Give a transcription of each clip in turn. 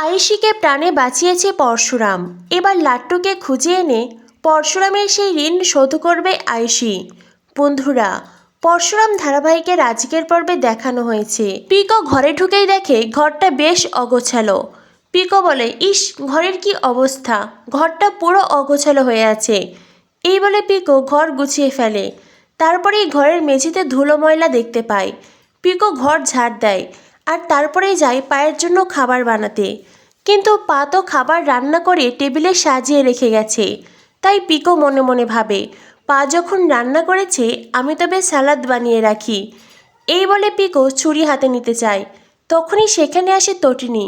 আয়েশিকে প্রাণে বাঁচিয়েছে পরশুরাম। এবার লাট্টুকে খুঁজে এনে পরশুরামের সেই ঋণ শোধ করবে আয়েশি। বন্ধুরা, পরশুরাম ধারাবাহিকের আজকের পর্বে দেখানো হয়েছে। পিকো ঘরে ঢুকেই দেখে ঘরটা বেশ অগোছালো। পিকো বলে, ইস, ঘরের কি অবস্থা? ঘরটা পুরো অগোছালো হয়ে আছে। এই বলে পিকো ঘর গুছিয়ে ফেলে। তারপরেই ঘরের মেঝেতে ধুলো ময়লা দেখতে পায়। পিকো ঘর ঝাড় দেয়। আর তারপরেই যায় পায়ের জন্য খাবার বানাতে। কিন্তু পা তো খাবার রান্না করে টেবিলে সাজিয়ে রেখে গেছে। তাই পিকো মনে মনে ভাবে, পা যখন রান্না করেছে, আমি তবে স্যালাদ বানিয়ে রাখি। এই বলে পিকো ছুরি হাতে নিতে চায়। তখনই সেখানে আসে তটিনী।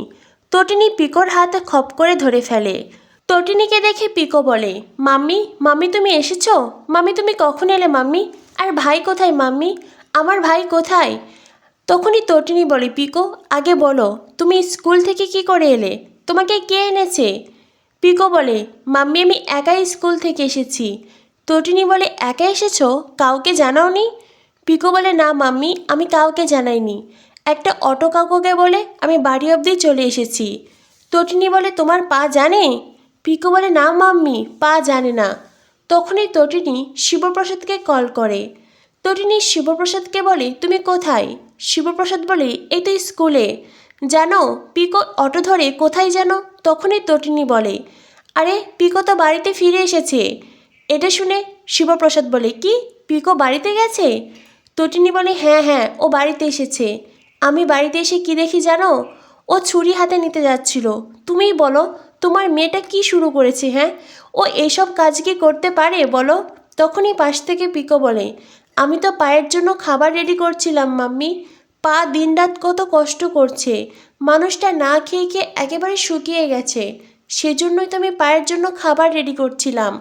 তটিনী পিকোর হাতে খপ করে ধরে ফেলে। তটিনীকে দেখে পিকো বলে, মাম্মি মাম্মি তুমি এসেছ? মাম্মি তুমি কখন এলে মাম্মি? আর ভাই কোথায় মাম্মি? আমার ভাই কোথায়? তখনই তটিনী বলে, পিকো, আগে বলো, তুমি স্কুল থেকে কি করে এলে? তোমাকে কে এনেছে? পিকো বলে, মাম্মি, আমি একাই স্কুল থেকে এসেছি। তটিনী বলে, একা এসেছ? কাউকে জানাওনি? পিকো বলে, না মাম্মি, আমি কাউকে জানাইনি। একটা অটো কাকুকে বলে, আমি বাড়ি অবধি চলে এসেছি। তটিনী বলে, তোমার পা জানে? পিকো বলে, না মাম্মি, পা জানে না। তখনই তটিনী শিবপ্রসাদকে কল করে। তটিনী শিবপ্রসাদকে বলে, তুমি কোথায়? শিবপ্রসাদ বলে এই তো স্কুলে। জানো, পিকো অটো ধরে কোথায় যেন? তখনই তটিনী বলে, আরে, পিকো তো বাড়িতে ফিরে এসেছে। এটা শুনে শিবপ্রসাদ বলে, কি? পিকো বাড়িতে গেছে? তটিনী বলে হ্যাঁ হ্যাঁ ও বাড়িতে এসেছে। আমি বাড়িতে এসে কি দেখি জানো? ও ছুরি হাতে নিতে যাচ্ছিল। তুমিই বলো, তোমার মেয়েটা কি শুরু করেছে হ্যাঁ? ও এসব কাজ কি করতে পারে, বলো? তখনই পাশ থেকে পিকো বলে আমি তো পায়ের জন্য খাবার রেডি করছিলাম, মাম্মি। পা দিনরাত কত কষ্ট করছে। মানুষটা না খেয়ে খেয়ে একেবারে শুকিয়ে গেছে। সেজন্যই তো আমি পায়ের জন্য খাবার রেডি করছিলাম।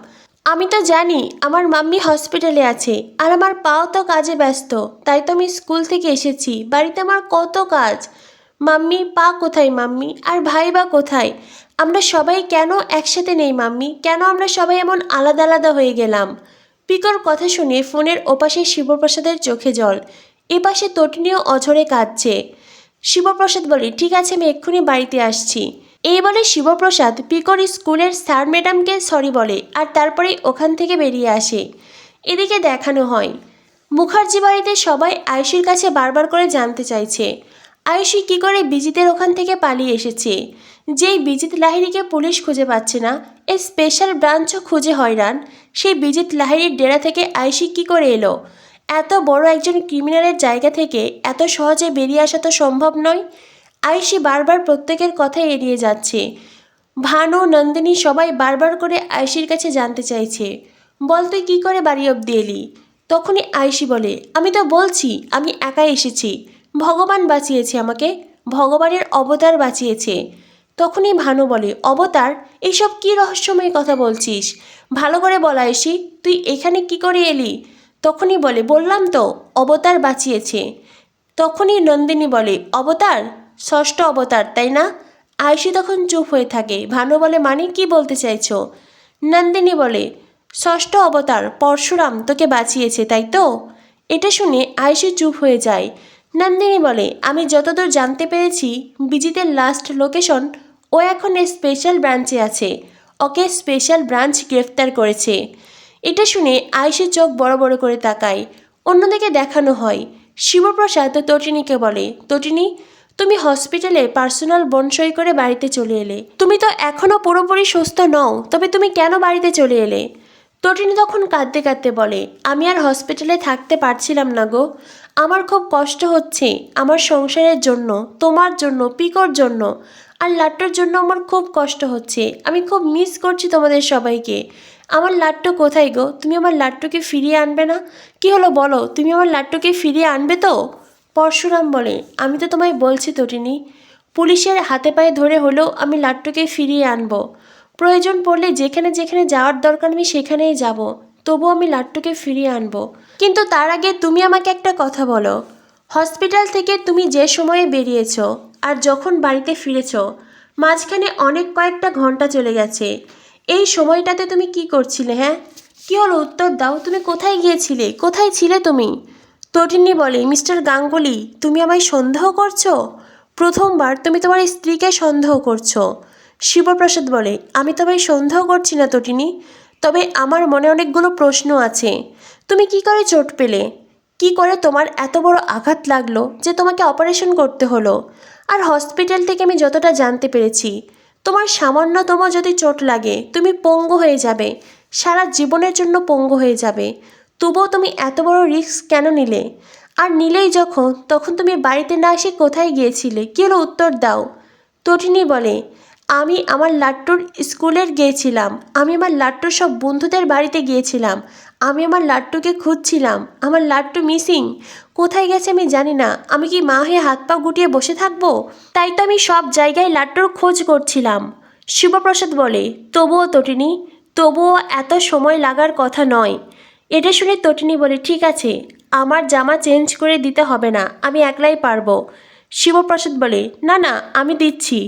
আমি তো জানি আমার মাম্মি হসপিটালে আছে, আর আমার পাও তো কাজে ব্যস্ত। তাই তো আমি স্কুল থেকে এসেছি, বাড়িতে আমার কত কাজ। মাম্মি, পা কোথায় মাম্মি? আর ভাই বা কোথায়? আমরা সবাই কেন একসাথে নেই, মাম্মি? কেন আমরা সবাই এমন আলাদা আলাদা হয়ে গেলাম? পিকর কথা শুনে ফোনের ওপাশে শিবপ্রসাদের চোখে জল। এপাশে তটিনীও অঝরে কাঁদছে। শিবপ্রসাদ বলে, ঠিক আছে, আমি এক্ষুনি বাড়িতে আসছি। এই বলে শিবপ্রসাদ পিকর স্কুলের স্যার ম্যাডামকে সরি বলে আর তারপরেই ওখান থেকে বেরিয়ে আসে। এদিকে দেখানো হয়, মুখার্জি বাড়িতে সবাই আয়ুষীর কাছে বারবার করে জানতে চাইছে। আয়ুষী কী করে বিজিতের ওখান থেকে পালিয়ে এসেছে? যেই বিজিত লাহিড়িকে পুলিশ খুঁজে পাচ্ছে না এই স্পেশাল ব্রাঞ্চও খুঁজে হয়রান। সেই বিজিত লাহিড়ির ডেরা থেকে আয়ুষী কী করে এলো? এত বড় একজন ক্রিমিনালের জায়গা থেকে এত সহজে বেরিয়ে আসা তো সম্ভব নয়? আয়ুষী বারবার প্রত্যেকের কথা এড়িয়ে যাচ্ছে। ভানু, নন্দিনী সবাই বারবার করে আয়ুষীর কাছে জানতে চাইছে। বল, তুই কী করে বাড়ি অব্দি এলি? তখনই আয়ুষী বলে, আমি তো বলছি, আমি একাই এসেছি। ভগবান বাঁচিয়েছে আমাকে, ভগবানের অবতার বাঁচিয়েছে। তখনই ভানু বলে, অবতার এইসব কী রহস্যময় কথা বলছিস? ভালো করে বল আয়ুষী তুই এখানে কি করে এলি? তখনই বলে, বললাম তো, অবতার বাঁচিয়েছে। তখনই নন্দিনী বলে, অবতার, ষষ্ঠ অবতার, তাই না? আয়ুষী তখন চুপ হয়ে থাকে। ভানু বলে মানে কি বলতে চাইছো? নন্দিনী বলে, ষষ্ঠ অবতার, পরশুরাম তোকে বাঁচিয়েছে, তাই তো? এটা শুনে আয়ুষী চুপ হয়ে যায়। নন্দিনী বলে, আমি যতদূর জানতে পেরেছি, বিজিতের লাস্ট লোকেশন ও এখন স্পেশাল ব্রাঞ্চে আছে। ওকে স্পেশাল ব্রাঞ্চ গ্রেফতার করেছে এটা শুনে আয়ুষের চোখ বড় বড় করে তাকায়। অন্যদিকে দেখানো হয়, শিবপ্রসাদ তটিনীকে বলে, তটিনী, তুমি হসপিটালে পার্সোনাল বনসই করে বাড়িতে চলে এলে। তুমি তো এখনও পুরোপুরি সুস্থ নও, তবে তুমি কেন বাড়িতে চলে এলে? তটিনী তখন কাঁদতে কাঁদতে বলে, আমি আর হসপিটালে থাকতে পারছিলাম না গো। আমার খুব কষ্ট হচ্ছে আমার সংসারের জন্য, তোমার জন্য, পিকর জন্য। আর লাট্টুর জন্য আমার খুব কষ্ট হচ্ছে। আমি খুব মিস করছি তোমাদের সবাইকে। আমার লাট্টু কোথায় গো? তুমি আমার লাট্টুকে ফিরিয়ে আনবে না? কি হলো বলো? তুমি আমার লাট্টুকে ফিরিয়ে আনবে তো? পরশুরাম বলে, আমি তো তোমায় বলছি তটিনী পুলিশের হাতে পায়ে ধরে হলেও আমি লাট্টুকে ফিরিয়ে আনব। প্রয়োজন পড়লে যেখানে যেখানে যাওয়ার দরকার আমি সেখানেই যাব। তবু আমি লাট্টুকে ফিরিয়ে আনব। কিন্তু তার আগে তুমি আমাকে একটা কথা বলো। হসপিটাল থেকে তুমি যে সময়ে বেরিয়েছো আর যখন বাড়িতে ফিরেছ, মাঝখানে অনেক কয়েকটা ঘণ্টা চলে গেছে। এই সময়টাতে তুমি কি করছিলে হ্যাঁ? কী হলো উত্তর দাও। তুমি কোথায় গিয়েছিলে? কোথায় ছিলে তুমি? তটিনী বলে, মিস্টার গাঙ্গুলি, তুমি আমায় সন্দেহ করছ? প্রথমবার তুমি তোমার স্ত্রীকে সন্দেহ করছ। শিবপ্রসাদ বলে, আমি তোমায় সন্দেহ করছি না তটিনী। তবে আমার মনে অনেকগুলো প্রশ্ন আছে। তুমি কি করে চোট পেলে? কি করে তোমার এত বড় আঘাত লাগল যে তোমাকে অপারেশন করতে হলো? আর হসপিটাল থেকে আমি যতটা জানতে পেরেছি, তোমার সামান্যতম যদি চোট লাগে, তুমি পঙ্গু হয়ে যাবে। সারা জীবনের জন্য পঙ্গু হয়ে যাবে। তবুও তুমি এত বড় রিস্ক কেন নিলে? আর নিলেই যখন, তখন তুমি বাড়িতে না এসে কোথায় গিয়েছিলে? কী হলো উত্তর দাও। তটিনী বলে আমি আমার লাট্টুর স্কুলের গিয়েছিলাম। আমি আমার লাট্টুর সব বন্ধুদের বাড়িতে গিয়েছিলাম। আমি আমার লাট্টুকে খুঁজছিলাম। আমার লাট্টু মিসিং। কোথায় গেছে আমি জানি না। আমি কি মা হয়ে হাত পা গুটিয়ে বসে থাকব? তাই তো আমি সব জায়গায় লাট্টুর খোঁজ করছিলাম। শিবপ্রসাদ বলে, তবুও তটিনী, তবুও এত সময় লাগার কথা নয় এটা শুনে তটিনী বলে, ঠিক আছে, আমার জামা চেঞ্জ করে দিতে হবে না, আমি একলাই পারব শিবপ্রসাদ বলে, না না, আমি দিচ্ছি।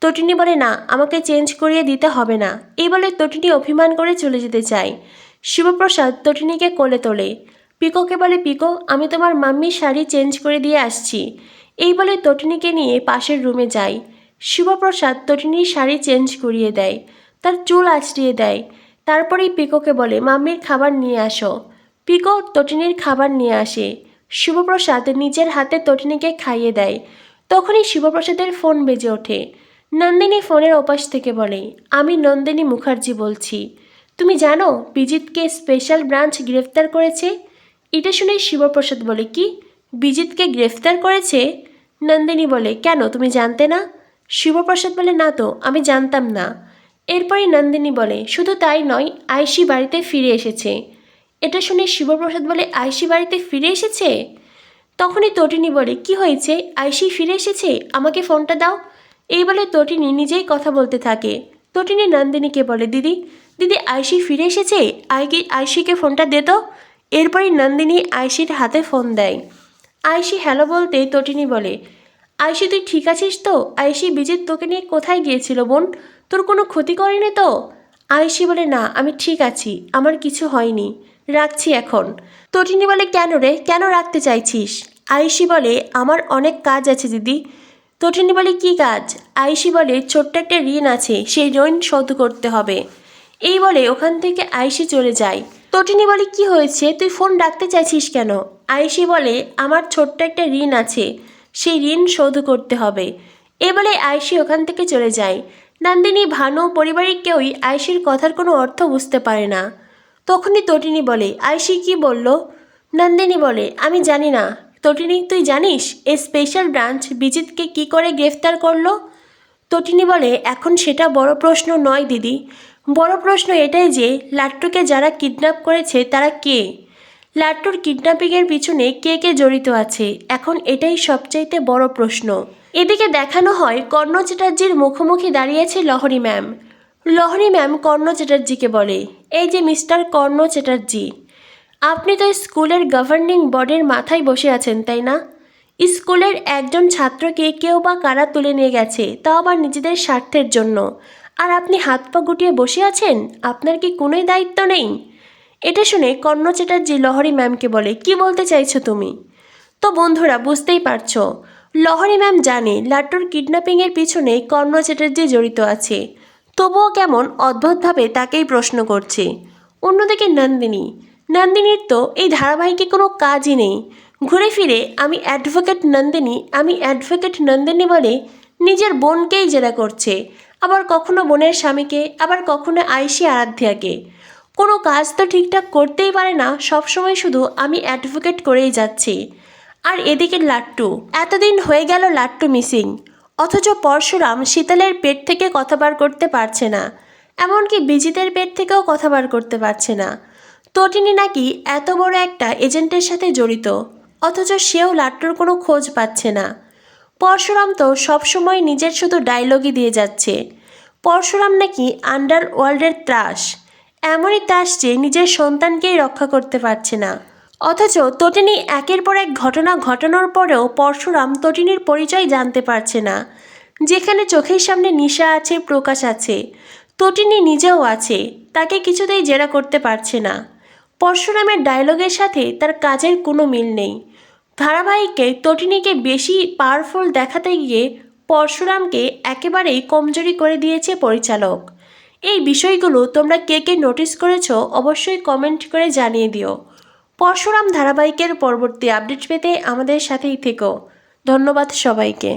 তটিনী বলে, না, আমাকে চেঞ্জ করিয়ে দিতে হবে না। এই বলে তটিনী অভিমান করে চলে যেতে চায়। শিবপ্রসাদ তটিনীকে কোলে তোলে। পিকোকে বলে, পিকো, আমি তোমার মাম্মির শাড়ি চেঞ্জ করে দিয়ে আসছি। এই বলে তটিনীকে নিয়ে পাশের রুমে যাই শিবপ্রসাদ তটিনীর শাড়ি চেঞ্জ করিয়ে দেয়, তার চুল আঁচড়িয়ে দেয়। তারপরেই পিকোকে বলে, মাম্মির খাবার নিয়ে আসো। পিকো তটিনীর খাবার নিয়ে আসে। শিবপ্রসাদ নিজের হাতে তটিনীকে খাইয়ে দেয়। তখনই শিবপ্রসাদের ফোন বেজে ওঠে। নন্দিনী ফোনের ওপাশ থেকে বলে, আমি নন্দিনী মুখার্জি বলছি। তুমি জানো বিজিতকে স্পেশাল ব্রাঞ্চ গ্রেফতার করেছে? এটা শুনে শিবপ্রসাদ বলে, কি? বিজিতকে গ্রেফতার করেছে? নন্দিনী বলে, কেন? তুমি জানতে না? শিবপ্রসাদ বলে, না তো, আমি জানতাম না। এরপরই নন্দিনী বলে, শুধু তাই নয় আয়সি বাড়িতে ফিরে এসেছে। এটা শুনে শিবপ্রসাদ বলে আয়সি বাড়িতে ফিরে এসেছে? তখনই তটিনী বলে, কি হয়েছে? আইসি ফিরে এসেছে? আমাকে ফোনটা দাও। এই বলে তটিনী নিজেই কথা বলতে থাকে। তটিনী নন্দিনীকে বলে, দিদি দিদি আয়সি ফিরে এসেছে? আইকি আয়সিকে ফোনটা দে তো। এরপরই নন্দিনী আয়সির হাতে ফোন দেয়। আয়সি হ্যালো বলতে তটিনী বলে আয়সি তুই ঠিক আছিস তো? আয়সি বিজিত তোকে নিয়ে কোথায় গিয়েছিল বোন? তোর কোনো ক্ষতি করেনি তো? আয়সি বলে, না, আমি ঠিক আছি, আমার কিছু হয়নি, রাখছি এখন। তটিনী বলে, কেন রে? কেন রাখতে চাইছিস? আয়সি বলে, আমার অনেক কাজ আছে, দিদি তটিনী বলে, কি কাজ? আইসি বলে, ছোট্ট একটা ঋণ আছে, সেই ঋণ শোধ করতে হবে। এই বলে ওখান থেকে আইসি চলে যায়। তটিনী বলে, কি হয়েছে? তুই ফোন রাখতে চাইছিস কেন? আইসি বলে, আমার ছোট্ট একটা ঋণ আছে, সেই ঋণ শোধ করতে হবে। এ বলে আয়সি ওখান থেকে চলে যায়। নন্দিনী, ভানু, পরিবারের কেউই আইসির কথার কোনো অর্থ বুঝতে পারে না। তখনই তটিনী বলে আইসি কি বলল? নন্দিনী বলে, আমি জানি না। তটিনী, তুই জানিস এ স্পেশাল ব্রাঞ্চ বিজিতকে কি করে গ্রেফতার করল? তটিনী বলে, এখন সেটা বড় প্রশ্ন নয়, দিদি। বড় প্রশ্ন এটাই যে, লাট্টুকে যারা কিডন্যাপ করেছে, তারা কে? লাট্টুর কিডন্যাপিংয়ের পিছনে কে কে জড়িত আছে? এখন এটাই সবচাইতে বড় প্রশ্ন। এদিকে দেখানো হয়, কর্ণ চ্যাটার্জির মুখোমুখি দাঁড়িয়েছে লহরী ম্যাম। লহরী ম্যাম কর্ণ চ্যাটার্জিকে বলে, এই যে মিস্টার কর্ণ চ্যাটার্জি আপনি তো স্কুলের গভর্নিং বডির মাথায় বসে আছেন, তাই না? স্কুলের একজন ছাত্রকে কেউ বা কারা তুলে নিয়ে গেছে তাও আবার নিজেদের স্বার্থের জন্য। আর আপনি হাত পা গুটিয়ে বসে আছেন? আপনার কি কোনোই দায়িত্ব নেই? এটা শুনে কর্ণ চ্যাটার্জি লহরী ম্যামকে বলে, কি বলতে চাইছো তুমি? তো বন্ধুরা, বুঝতেই পারছ। লহরী ম্যাম জানে লাট্টুর কিডন্যাপিংয়ের পিছনে কর্ণ চ্যাটার্জি জড়িত আছে। তবুও কেমন অদ্ভুতভাবে তাকেই প্রশ্ন করছে। অন্যদিকে নন্দিনী নন্দিনীর তো এই ধারাবাহিকে কোনো কাজই নেই। ঘুরে ফিরে আমি অ্যাডভোকেট নন্দিনী, আমি অ্যাডভোকেট নন্দিনী বলে নিজের বোনকেই জেরা করছে। আবার কখনো বোনের স্বামীকে, আবার কখনো আইসি আরাধ্যাকে। কোনো কাজ তো ঠিকঠাক করতেই পারে না, সবসময় শুধু আমি অ্যাডভোকেট করেই যাচ্ছি। আর এদিকে লাট্টু, এতদিন হয়ে গেল লাট্টু মিসিং। অথচ পরশুরাম শীতলের পেট থেকে কথা বার করতে পারছে না। এমনকি বিজিতের পেট থেকেও কথা বার করতে পারছে না। তটিনী নাকি এত বড় একটা এজেন্টের সাথে জড়িত? অথচ সেও লাট্টুর কোনো খোঁজ পাচ্ছে না। পরশুরাম তো সবসময় নিজের শুধু ডায়লগই দিয়ে যাচ্ছে। পরশুরাম নাকি আন্ডার ওয়ার্ল্ডের ত্রাস। এমনই ত্রাস যে নিজের সন্তানকেই রক্ষা করতে পারছে না। অথচ তটিনী একের পর এক ঘটনা ঘটানোর পরেও পরশুরাম তটিনীর পরিচয় জানতে পারছে না। যেখানে চোখের সামনে নিশা আছে, প্রকাশ আছে। তটিনী নিজেও আছে, তাকে কিছুতেই জেরা করতে পারছে না। পরশুরামের ডায়লগের সাথে তার কাজের কোনো মিল নেই। ধারাবাহিকে তটিনীকে বেশি পাওয়ারফুল দেখাতে গিয়ে পরশুরামকে একেবারেই কমজোরি করে দিয়েছে পরিচালক। এই বিষয়গুলো তোমরা কে কে নোটিস করেছ অবশ্যই কমেন্ট করে জানিয়ে দিও। পরশুরাম ধারাবাহিকের পরবর্তী আপডেট পেতে আমাদের সাথেই থেকো। ধন্যবাদ সবাইকে।